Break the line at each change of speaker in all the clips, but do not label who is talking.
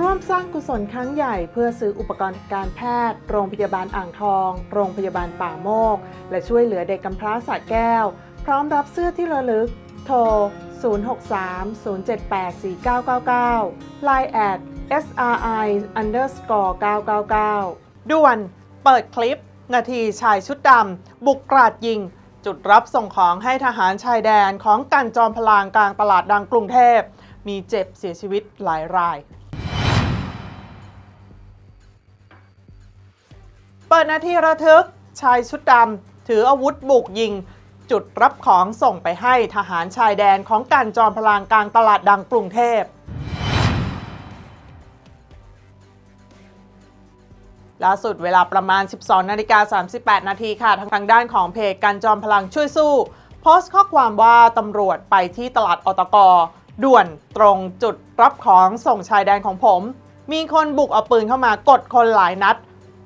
ร่วมสร้างกุศลครั้งใหญ่เพื่อซื้ออุปกรณ์การแพทย์ โรงพยาบาลอ่างทอง โรงพยาบาลป่าโมก และช่วยเหลือเด็กกำพร้าสระแก้ว พร้อมรับเสื้อที่ระลึก โทร 063-078-4999 Line at SRI underscore 999 ด่วน เปิดคลิป นาทีชายชุดดำ บุกกราดยิง จุดรับส่งของให้ทหารชายแดนของกันจอมพลางกลางตลาดดังกรุงเทพ มีเจ็บเสียชีวิตหลายราย เปิดนาทีระทึก ชายชุดดำถืออาวุธบุกยิง จุดรับของส่งไปให้ทหารชายแดนของการจอมพลางกลางตลาดดังกรุงเทพล่าสุดเวลาประมาณ 12 นาฬิกา 38 นาทีค่ะ ทางด้านของเพจการจอมพลังช่วยสู้ โพสต์ข้อความว่าตำรวจไปที่ตลาดอตกด่วนตรงจุดรับของส่งชายแดนของผม มีคนบุกเอาปืนเข้ามากดคนหลายนัด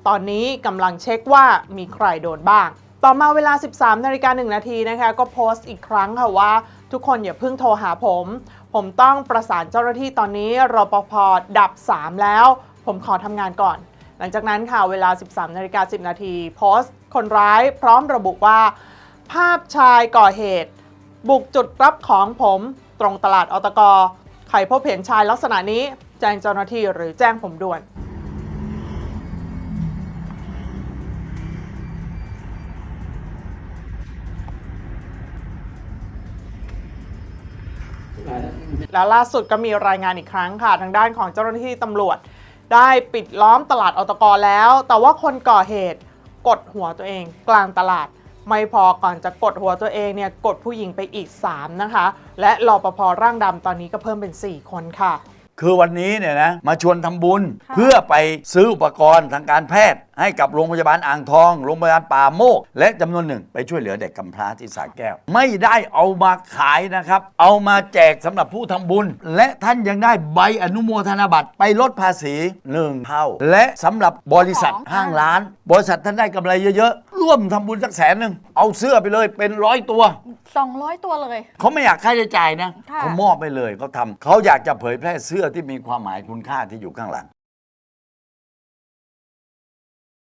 ตอนนี้กำลังเช็คว่ามีใครโดนบ้าง ต่อมาเวลา 13นาฬิกา1นาทีนะคะ ก็โพสต์อีกครั้งค่ะว่า ทุกคนอย่าเพิ่งโทรหาผม ผมต้องประสานเจ้าหน้าที่ตอนนี้รปภดับ 3 แล้ว ผมขอทำงานก่อน หลังจากนั้นค่ะเวลา 13นาฬิกา10 นาทีโพสต์ คนร้ายพร้อมระบุว่า ภาพชายก่อเหตุ บุกจุดรับของผมตรงตลาดอตกใครพบเห็นชายลักษณะนี้ แจ้งเจ้าหน้าที่หรือแจ้งผมด่วน แล้วล่าสุดก็มีรายงานอีกครั้งค่ะ ทางด้านของเจ้าหน้าที่ตำรวจ ได้ปิดล้อมตลาดอตกแล้ว แต่ว่าคนก่อเหตุกดหัวตัวเองกลางตลาด ไม่พอก่อนจะกดหัวตัวเองเนี่ยกดผู้หญิงไปอีก 3 นะคะ และรอปภร่างดำตอนนี้ก็เพิ่มเป็น 4 คนค่ะ
คือวันนี้เนี่ยนะมาชวนทำบุญ
ค่ะ
เพื่อไปซื้ออุปกรณ์ทางการแพทย์ ให้กับโรงพยาบาลอ่างทอง โรงพยาบาลป่าโมก และจำนวนหนึ่งไปช่วยเหลือเด็กกำพร้าที่สระแก้ว ไม่ได้เอามาขายนะครับ เอามาแจกสำหรับผู้ทำบุญ และท่านยังได้ใบอนุโมทนาบัตรไปลดภาษีหนึ่งเท่า และสำหรับบริษัท
ของ
ห้างร้าน บริษัทท่านได้กำไรเยอะๆ ร่วมทำบุญสักแสนหนึ่งเอาเสื้อไปเลยเป็นร้อยตัว
200 ตัวเลย
เขาไม่อยากค่าใช้จ่ายนะ
ค่ะ
เขามอบไปเลยเขาทำเขาอยากจะเผยแพร่เสื้อที่มีความหมายคุณค่าที่อยู่ข้างหลัง